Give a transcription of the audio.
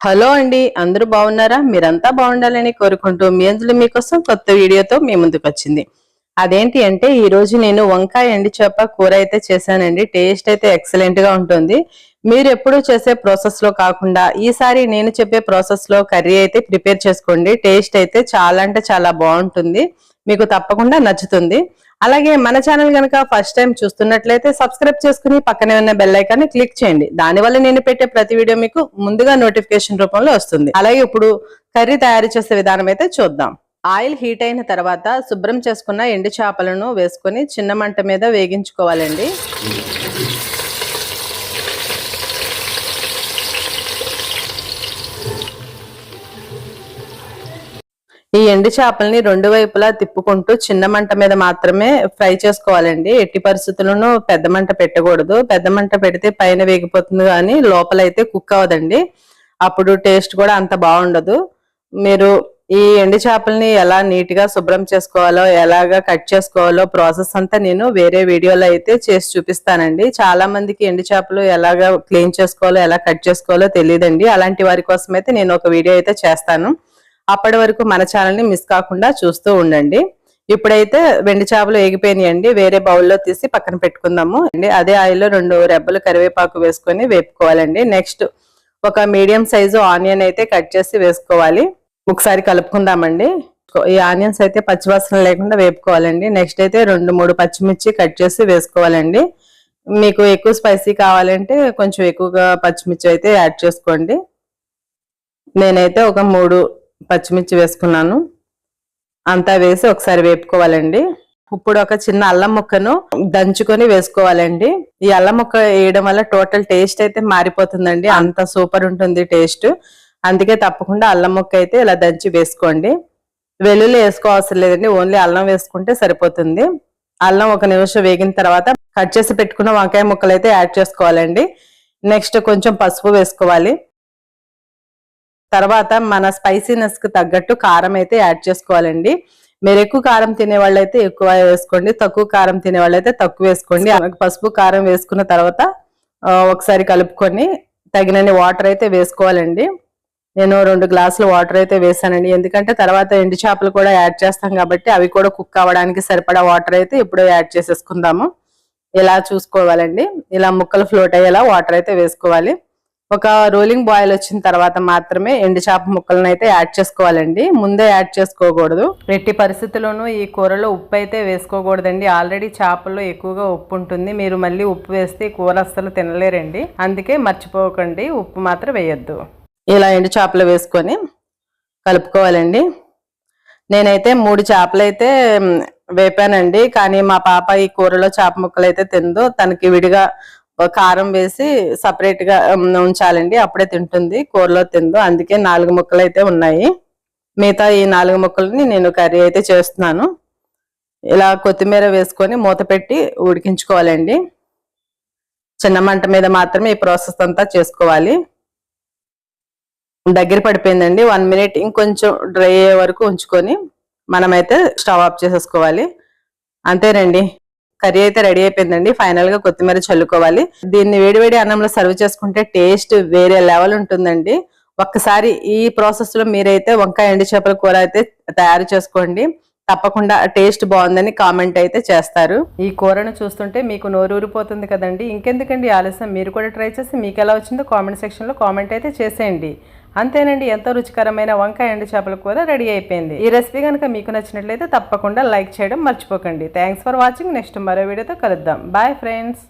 Hello అండి అందరూ బాగున్నారా? మీరంతా బాగుండాలని కోరుకుంటూ మీ అందులో మీకోసం కొత్త వీడియోతో మీ ముందుకు వచ్చింది. అదేంటి అంటే ఈ రోజు నేను వంకాయ ఎండి చేప కూర అయితే చేశానండి. టేస్ట్ అయితే ఎక్సలెంట్గా ఉంటుంది. మీరు ఎప్పుడూ చేసే ప్రాసెస్లో కాకుండా ఈసారి నేను చెప్పే ప్రాసెస్లో కర్రీ అయితే ప్రిపేర్ చేసుకోండి. టేస్ట్ అయితే చాలా అంటే చాలా బాగుంటుంది. మీకు తప్పకుండా నచ్చుతుంది. అలాగే మన ఛానల్ కనుక ఫస్ట్ టైం చూస్తున్నట్లయితే సబ్స్క్రైబ్ చేసుకుని పక్కనే ఉన్న బెల్ ఐకాన్ని క్లిక్ చేయండి. దానివల్ల నేను పెట్టే ప్రతి వీడియో మీకు ముందుగా నోటిఫికేషన్ రూపంలో వస్తుంది. అలాగే ఇప్పుడు కర్రీ తయారు చేసే విధానం అయితే చూద్దాం. ఆయిల్ హీట్ అయిన తర్వాత శుభ్రం చేసుకున్న ఎండు చేపలను వేసుకొని చిన్న మంట మీద వేగించుకోవాలండి. ఈ ఎండు చేపల్ని రెండు వైపులా తిప్పుకుంటూ చిన్న మంట మీద మాత్రమే ఫ్రై చేసుకోవాలండి. ఎట్టి పరిస్థితులను పెద్ద మంట పెట్టకూడదు. పెద్ద మంట పెడితే పైన వేగిపోతుంది కానీ లోపలైతే కుక్ అవ్వదండి. అప్పుడు టేస్ట్ కూడా అంత బాగుండదు. మీరు ఈ ఎండు చేపల్ని ఎలా నీట్గా శుభ్రం చేసుకోవాలో ఎలాగా కట్ చేసుకోవాలో ప్రాసెస్ అంతా నేను వేరే వీడియోలో అయితే చేసి చూపిస్తానండి. చాలా మందికి ఎండు చేపలు ఎలాగా క్లీన్ చేసుకోవాలో ఎలా కట్ చేసుకోవాలో తెలియదండి. అలాంటి వారి కోసం అయితే నేను ఒక వీడియో అయితే చేస్తాను. అప్పటి వరకు మన ఛానల్ని మిస్ కాకుండా చూస్తూ ఉండండి. ఇప్పుడైతే వెండి చేపలు ఎగిపోయినాయండి వేరే బౌల్లో తీసి పక్కన పెట్టుకుందాము. అండి అదే ఆయిల్లో రెండు రెబ్బలు కరివేపాకు వేసుకొని వేపుకోవాలండి. నెక్స్ట్ ఒక మీడియం సైజు ఆనియన్ అయితే కట్ చేసి వేసుకోవాలి. ఒకసారి కలుపుకుందామండి. ఈ ఆనియన్స్ అయితే పచ్చివాసన లేకుండా వేపుకోవాలండి. నెక్స్ట్ అయితే రెండు మూడు పచ్చిమిర్చి కట్ చేసి వేసుకోవాలండి. మీకు ఎక్కువ స్పైసీ కావాలంటే కొంచెం ఎక్కువగా పచ్చిమిర్చి అయితే యాడ్ చేసుకోండి. నేనైతే ఒక మూడు పచ్చిమిర్చి వేసుకున్నాను. అంతా వేసి ఒకసారి వేపుకోవాలండి. ఇప్పుడు ఒక చిన్న అల్లం ముక్కను దంచుకొని వేసుకోవాలండి. ఈ అల్లం ముక్క వేయడం వల్ల టోటల్ టేస్ట్ అయితే మారిపోతుందండి. అంత సూపర్ ఉంటుంది టేస్ట్. అందుకే తప్పకుండా అల్లం ముక్క అయితే ఇలా దంచి వేసుకోండి. వెల్లుల్లి వేసుకోవసరం లేదండి. ఓన్లీ అల్లం వేసుకుంటే సరిపోతుంది. అల్లం ఒక నిమిషం వేగిన తర్వాత కట్ చేసి పెట్టుకున్న వంకాయ ముక్కలు అయితే యాడ్ చేసుకోవాలండి. నెక్స్ట్ కొంచెం పసుపు వేసుకోవాలి. తర్వాత మన స్పైసీనెస్కి తగ్గట్టు కారం అయితే యాడ్ చేసుకోవాలండి. మీరు ఎక్కువ కారం తినే వాళ్ళైతే ఎక్కువ వేసుకోండి. తక్కువ కారం తినే వాళ్ళైతే తక్కువ వేసుకోండి. పసుపు కారం వేసుకున్న తర్వాత ఒకసారి కలుపుకొని తగినన్ని వాటర్ అయితే వేసుకోవాలండి. నేను రెండు గ్లాసులు వాటర్ అయితే వేసానండి. ఎందుకంటే తర్వాత ఎండు చేపలు కూడా యాడ్ చేస్తాం కాబట్టి అవి కూడా కుక్ అవ్వడానికి సరిపడా వాటర్ అయితే ఇప్పుడు యాడ్ చేసేసుకుందాము. ఇలా చూసుకోవాలండి. ఇలా ముక్కలు ఫ్లోట్ అయ్యేలా వాటర్ అయితే వేసుకోవాలి. ఒక రోలింగ్ బాయిల్ వచ్చిన తర్వాత మాత్రమే ఎండు చేప ముక్కలను అయితే యాడ్ చేసుకోవాలండి. ముందే యాడ్ చేసుకోకూడదు. ఎట్టి పరిస్థితుల్లోనూ ఈ కూరలో ఉప్పు అయితే వేసుకోకూడదండి. ఆల్రెడీ చేపల్లో ఎక్కువగా ఉప్పు ఉంటుంది. మీరు మళ్ళీ ఉప్పు వేస్తే కూర అస్సలు తినలేరండి. అందుకే మర్చిపోకండి. ఉప్పు మాత్రం వేయొద్దు. ఇలా ఎండు చేపలు వేసుకొని కలుపుకోవాలండి. నేనైతే మూడు చేపలు అయితే వేపానండి. కానీ మా పాప ఈ కూరలో చేప ముక్కలు అయితే తిందు. తనకి విడిగా కారం వేసి సపరేట్గా ఉంచాలండి. అప్పుడే తింటుంది. కూరలో తిందో. అందుకే నాలుగు ముక్కలు అయితే ఉన్నాయి. మిగతా ఈ నాలుగు ముక్కలని నేను కర్రీ అయితే చేస్తున్నాను. ఇలా కొత్తిమీర వేసుకొని మూత పెట్టి ఉడికించుకోవాలండి. చిన్న మంట మీద మాత్రమే ఈ ప్రాసెస్ అంతా చేసుకోవాలి. దగ్గర పడిపోయిందండి. వన్ మినిట్ ఇంకొంచెం డ్రై అయ్యే వరకు ఉంచుకొని మనమైతే స్టవ్ ఆఫ్ చేసేసుకోవాలి. అంతేనండి. కర్రీ అయితే రెడీ అయిపోయిందండి. ఫైనల్గా కొత్తిమీర చల్లుకోవాలి. దీన్ని వేడివేడి అన్నంలో సర్వ్ చేసుకుంటే టేస్ట్ వేరే లెవెల్ ఉంటుందండి. ఒక్కసారి ఈ ప్రాసెస్లో మీరైతే వంకాయ ఎండు చేపల కూర అయితే తయారు చేసుకోండి. తప్పకుండా టేస్ట్ బాగుందని కామెంట్ అయితే చేస్తారు. ఈ కూరను చూస్తుంటే మీకు నోరూరిపోతుంది కదండి. ఇంకెందుకండి ఆలస్యం? మీరు కూడా ట్రై చేసి మీకు ఎలా వచ్చిందో కామెంట్ సెక్షన్లో కామెంట్ అయితే చేసేయండి. అంతేనండి ఎంతో రుచికరమైన వంకాయ ఎండు చేపల కూర రెడీ అయిపోయింది. ఈ రెసిపీ కనుక మీకు నచ్చినట్లయితే తప్పకుండా లైక్ చేయడం మర్చిపోకండి. Thanks for watching. నెక్స్ట్ మరో వీడియోతో కలుద్దాం. Bye friends.